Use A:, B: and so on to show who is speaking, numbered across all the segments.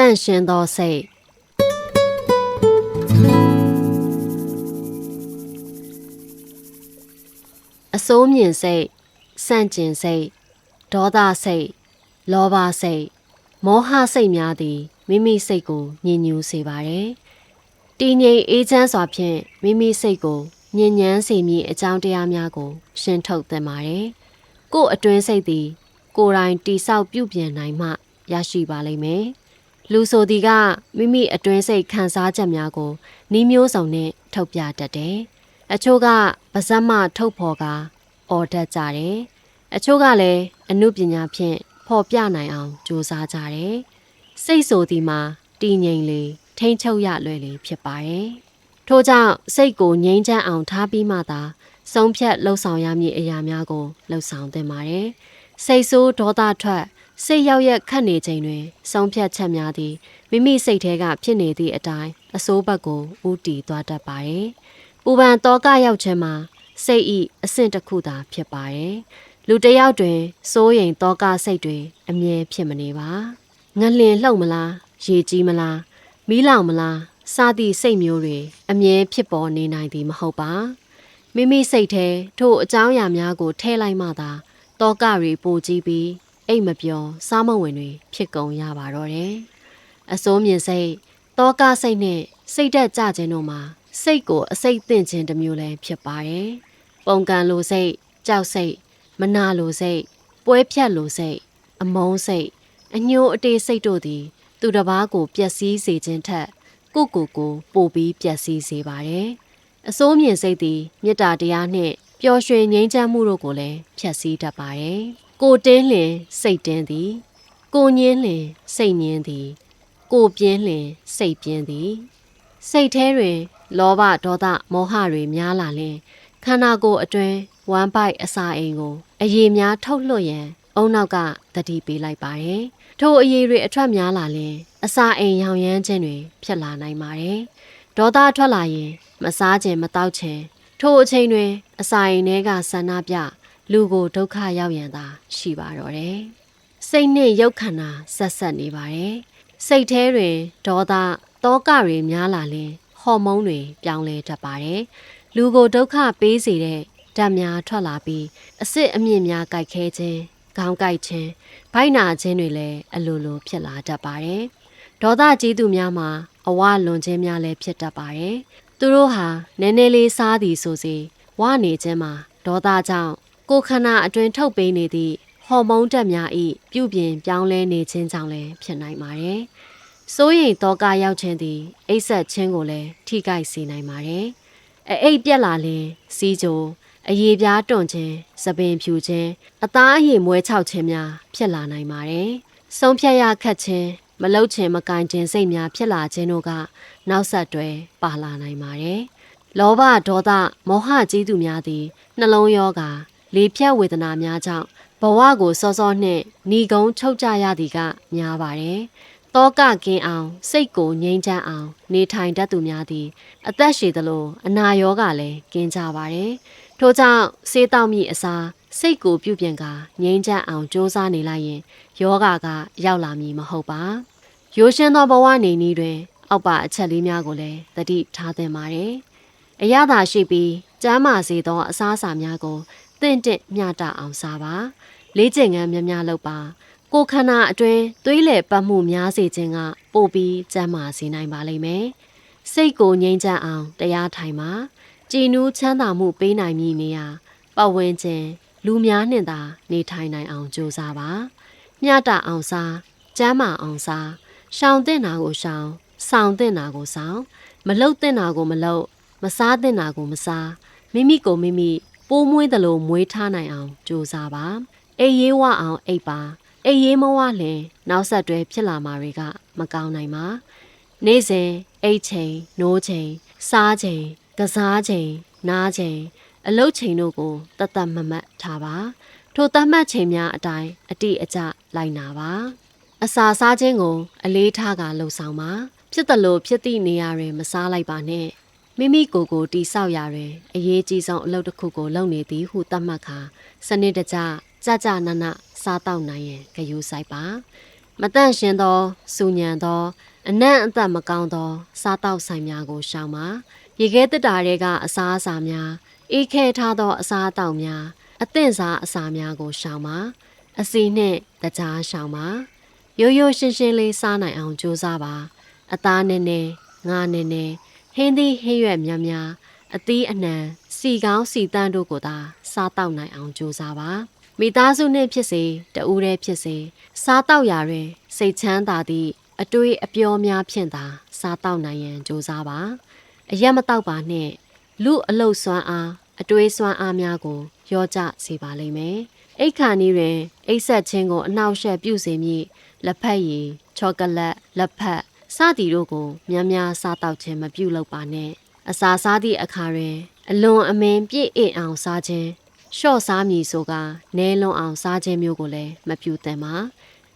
A: တန့်ရှင်းသောစိတ်အစိုးမြင်စိတ်စန့်ကျင်စိတ်ဒေါသစိတ်လောဘစိတ်မောဟစိတ်များသည်မိမိစိတ်ကိုညှဉ်းညူးစေပါတယ်တည်ငြိမ်အေးချမ်းစွာဖြင့်မိမိစိတ်ကိုညဉ့်ညမ်းစေမည့်အကြောင်းတရားများကို ရှင်းထုတ်သင့်ပါတယ်ကိုယ်အတွင်းစိတ်သည် ကိုယ်တိုင်တိဆောက်ပြုပြင်နိုင်မှရရှိပါလိမ့်မယ် လူဆိုသည်ကမိမိအတွင်းစိတ်ခံစားချက်များကိုနှီးမျိုးစုံနဲ့ထုတ်ပြတတ်တယ်အချို့ကပါဇက်မှထုတ်ဖော်ကာအော်တတ်ကြတယ်။အချို့ကလည်းအမှုပညာဖြင့်ဖော်ပြနိုင်အောင်ကြိုးစားကြတယ်။စိတ်ဆိုဒီမှာတည်ငြိမ်လေထိမ့်ချုပ်ရလွယ်လေဖြစ်ပါတယ်။ထို့ကြောင့်စိတ်ကိုငြိမ်းချမ်းအောင်ထားပြီးမှသာဆုံးဖြတ်လှုပ်ဆောင်ရမည့်အရာများကိုလှုပ်ဆောင်သင့်ပါတယ်။စိတ်ဆိုးဒေါသထွက် စိတ်ရောက်ရက်ခတ်နေချိန်တွင်ဆုံးဖြတ်ချက်များသည်မိမိစိတ်ထဲကဖြစ်နေသည့်အတိုင်းအစိုးဘက်ကိုဥတီသွားတတ်ပါတယ်။ပူပန်တောကရောက်ခြင်းမှာစိတ်ဤအဆင့်တစ်ခုသာဖြစ်ပါတယ်။လူတစ်ယောက်တွင်စိုးရိမ်တောကစိတ်တွေအမြဲဖြစ်မနေပါ။ငလင်လှုပ်မလားရေကြီးမလားမီးလောင်မလားစသည့်စိတ်မျိုးတွေအမြဲဖြစ်ပေါ်နေနိုင်သည်မဟုတ်ပါ။မိမိစိတ်ထဲထို့အကြောင်းအရာများကိုထည့်လိုက်မှသာတောကတွေပိုကြီးပြီး အိတ်မပြောစားမဝင်တွေဖြစ်ကုန်ရပါတော့တယ်။အစိုးမြင်စိတ်တောကစိတ်နဲ့စိတ်တက်ကြခြင်းတို့မှာစိတ်ကိုအစိတ်သင့်ခြင်းတစ်မျိုးလည်းဖြစ်ပါတယ်။ပုံကံလိုစိတ်ကြောက်စိတ်မနာလိုစိတ်ပွဲဖြတ်လိုစိတ်အမုန်းစိတ်အညှိုးအတေးစိတ်တို့သည် သူတစ်ပါးကိုပျက်စီးစေခြင်းထက်ကိုကိုကိုပိုပြီးပျက်စီးစေပါတယ်။အစိုးမြင်စိတ်သည်မေတ္တာတရားနှင့်ပျော်ရွှင်ငြိမ်းချမ်းမှုတို့ကိုလည်းဖျက်ဆီးတတ်ပါတယ်။ ကိုတင်းလင်စိတ်တင်းသည် ကိုညင်းလင်စိတ်ညင်းသည် ကိုပြင်းလင်စိတ်ပြင်းသည် စိတ်แท้တွင် လောဘဒေါသမောဟတွေများလာလင်ခန္ဓာကိုယ်အတွင်းဝမ်းပိုက်အစာအိမ်ကိုအရေများထုတ်လွှတ်ရန်အုံနောက်ကတတိပေးလိုက်ပါတယ်။ထိုအရေတွေအထွက်များလာလင်အစာအိမ်ရောင်ရမ်းခြင်းတွေဖြစ်လာနိုင်ပါတယ်။ဒေါသထွက်လာရင် မစားခြင်းမတောက်ခြင်းထိုအချိန်တွင် အစာအိမ်ထဲကဆန္ဒပြ လူကိုဒုက္ခရောက်ရန်သာရှိပါတော့တယ်။စိတ်နှင့်ရုပ်ခန္ဓာဆက်ဆက်နေပါတယ်။စိတ်แท้တွင်ဒေါသတောကတွေများလာရင်ဟော်မုန်းတွေပြောင်းလဲတတ်ပါတယ်။လူကိုဒုက္ခပေးစေတဲ့ဓာတ်များထွက်လာပြီးအစ်စ်အမြင့်များကြိုက်ခဲခြင်းခေါင်းကိုက်ခြင်းဗိုက်နာခြင်းတွေလည်းအလိုလိုဖြစ်လာတတ်ပါတယ်။ဒေါသကြီးသူများမှာအဝလွန်ခြင်းများလည်းဖြစ်တတ်ပါတယ်။သူတို့ဟာနည်းနည်းလေးစားသည်ဆိုစီဝနေခြင်းမှာဒေါသကြောင့် ကိုယ်ခန္ဓာအတွင်းထုတ်ပေးနေသည့်ဟော်မုန်းတက်များဤပြုပြင်ပြောင်းလဲနေခြင်းကြောင့်လည်းဖြစ်နိုင်ပါတယ်။စိုးရိမ်တောကရောက်ခြင်းသည်အိပ်ဆက်ခြင်းကိုလည်းထိခိုက်စေနိုင်ပါတယ်။အအိပ်ပြက်လာရင်စီးကြိုအရေပြားတွန့်ခြင်း၊သပင်ဖြူခြင်းအသားအရည်မွဲခြောက်ခြင်းများဖြစ်လာနိုင်ပါတယ်။ဆုံးဖြတ်ရခက်ခြင်းမလုတ်ခြင်းမကင်ခြင်းစိတ်များဖြစ်လာခြင်းတို့ကနောက်ဆက်တွဲပါလာနိုင်ပါတယ်။လောဘဒေါသမောဟကြီးသူများသည်နှလုံးရောဂါ လေဖြတ်ဝေဒနာများကြောင့်ဘဝကိုစောစောနှင့်ဏီကုံချုပ်ကြရသည်ကများပါတယ်။တောကကင်းအောင် စိတ်ကိုငြိမ်းချမ်းအောင် နေထိုင်တတ်သူများသည် အသက်ရှည်သလိုအနာရောဂါလည်းကင်းကြပါတယ်။ထို့ကြောင့်စေးတောက်မိအစားစိတ်ကိုပြုပြင်ကာငြိမ်းချမ်းအောင်စ조사နေလိုက်ရင်ယောဂကရောက်လာမည်မဟုတ်ပါ။ရိုးရှင်းသောဘဝနေနည်းတွင် အောက်ပါအချက်လေးများကိုလည်းသတိထားသင့်ပါတယ်။အရသာရှိပြီးကျမ်းမာစေသောအစားအစာများကို တင့်တင့်မျှတအောင်စားပါလေးကျင်ငန်းများများလုပ်ပါကိုခန္ဓာအတွင်းသွေးလည်ပတ်မှုများစေခြင်းကပိုပြီးကျန်းမာစေနိုင်ပါလိမ့်မယ်စိတ်ကိုငြိမ်းချမ်းအောင်တရားထိုင်ပါကြည်နူးချမ်းသာမှုပေးနိုင်မည်နေရာပတ်ဝန်းကျင်လူများနှင့်သာနေထိုင်နိုင်အောင်ကြိုးစားပါမျှတအောင်စားကျမ်းမာအောင်စားရှောင်တဲ့နာကိုရှောင်ဆောင်တဲ့နာကိုဆောင် မလုတ်တဲ့နာကိုမလုတ်မစားတဲ့နာကိုမစားမိမိကိုမိမိ ပိုးမွေးသလိုမွေးထားနိုင်အောင်ကြိုးစားပါအိပ်ရေးဝအောင်အိပ်ပါအိပ်ရေးမဝလင်နောက်ဆက်တွဲဖြစ်လာမှာတွေက မကောင်းနိုင်ပါနေ့စဉ်အိတ်ချိန်နိုးချိန်စားချိန်ကစားချိန်နားချိန်အလုတ်ချိန်တို့ကိုတတ်တတ်မမတ်ထားပါထိုသတ်မှတ်ချိန်များအတိုင်းအတိအကျလိုက်နာပါအစာစားခြင်းကို အလေးထားကလှုပ်ဆောင်ပါဖြစ်တယ်လို့ဖြစ်သည့်နေရာတွင်မစားလိုက်ပါနဲ့ မိမိကိုယ်ကိုတိဆောက်ရာတွင်အရေးကြီးဆုံးအလုပ်တစ်ခုကိုလုပ်နေသည်ဟုသတ်မှတ်ခါစနစ်တကျကြကြနနစားတောက်နိုင်ရင်ဂယူဆိုင်ပါမတန့်ရှင်းသောစူညံသော အနံ့အသက်မကောင်းသော စားတောက်ဆိုင်များကိုရှောင်ပါရေခဲတက်တာတွေကအစားအစာများအေးခဲထားသောအစားအသောက်များအသင့်စားအစာများကိုရှောင်ပါအစီနှင့်တကြားရှောင်ပါရိုးရိုးရှင်းရှင်းလေးစားနိုင်အောင်ကြိုးစားပါအသားနည်းနည်းငါးနည်းနည်း ဟင်းသီးဟင်းရွက်များများအသီးအနှံစီကောင်းစီတန်းတို့ကိုသာစားတောက်နိုင်အောင်ကြိုးစားပါမိသားစုနှင့်ဖြစ်စေတဦးတည်းဖြစ်စေစားတောက်ရာတွင်စိတ်ချမ်းသာသည့်အတွေ့အပြောများဖြင့်သာစားတောက်နိုင်ရန်ကြိုးစားပါအရက်မတောက်ပါနှင့်လူအလုတ်စွမ်းအားအတွေးစွမ်းအားများကိုရောကြစေပါလိမ့်မယ်အိတ်ခါနီးတွင် အိတ်ဆက်ခြင်းကိုအနှောက်အယှက်ပြုစေမည့်လက်ဖက်ရည်ချောကလက်လက်ဖက် စသည်တို့ကိုများများစားတောက်ခြင်းမပြုလုပ်ပါနဲ့အစာစားသည့်အခါတွင် အလွန်အမင်းပြည့်အင်အောင်စားခြင်းရှော့စားမည်ဆိုကနဲလွန်အောင်စားခြင်းမျိုးကိုလည်းမပြုသင့်ပါ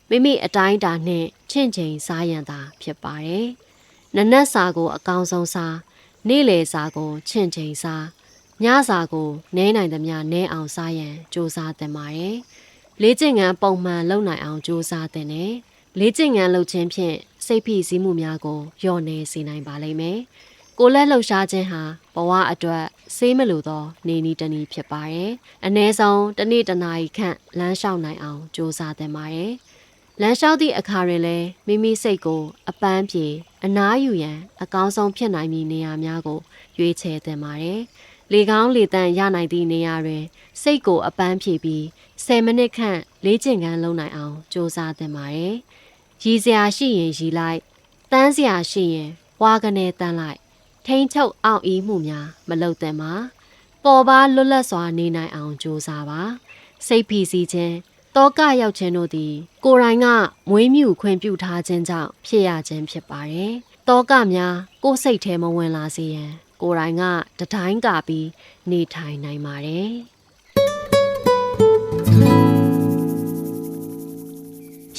A: မိမိအတိုင်းတာနှင့်ချင့်ချိန်စားရန်သာဖြစ်ပါတယ်နနက်စာကို အကောင်ဆုံးစားနေ့လယ်စာကိုချင့်ချိန်စားညစာကိုနဲနိုင်သမျှနဲအောင်စားရန်ကြိုးစားသင့်ပါတယ်လေးကျင့်ငန်းပုံမှန်လုပ်နိုင်အောင်ကြိုးစားသင့်တယ် လေးကျင့်ငန်းလုပ်ခြင်းဖြင့်စိတ်ဖိစီးမှုများကိုလျော့နေစေနိုင်ပါလိမ့်မယ်ကိုလက်လှုပ်ရှားခြင်းဟာဘဝအတွက်ဆေးမလိုသော နေနီတနည်းဖြစ်ပါတယ်။အ ਨੇ ဆုံးတစ်နေ့တစ်နာရီခန့်လမ်းလျှောက်နိုင်အောင်ကြိုးစားသင့်ပါတယ်။လမ်းလျှောက်သည့်အခါတွင်လည်းမိမိစိတ်ကိုအပန်းပြေအနားယူရန် အကောင်းဆုံးဖြစ်နိုင်မည့်နေရာများကိုရွေးချယ်သင့်ပါတယ်။လေကောင်းလေတန့်ရနိုင်သည့်နေရာတွင် စိတ်ကိုအပန်းဖြေပြီး10မိနစ်ခန့်လေ့ကျင့်ခန်းလုပ်နိုင်အောင်ကြိုးစားသင့်ပါတယ်။ ရည်စရာရှိရင်ရည်လိုက်တန်းစရာရှိရင်ဝါကနေတန်းလိုက် ထိန်ချုပ်အောင်အီးမှုများမလုပ်သင့်ပါပေါ်ပါလွတ်လပ်စွာနေနိုင်အောင်ကြိုးစားပါစိတ်ဖိစီးခြင်းတောကရောက်ခြင်းတို့သည် ကိုယ်တိုင်ကမွေးမြူခွင့်ပြုထားခြင်းကြောင့်ဖြစ်ရခြင်းဖြစ်ပါတယ်တောကများကိုယ်စိတ်ထဲမဝင်လာစေရန်ကိုယ်တိုင်ကတတိုင်းကာပြီးနေထိုင်နိုင်ပါတယ်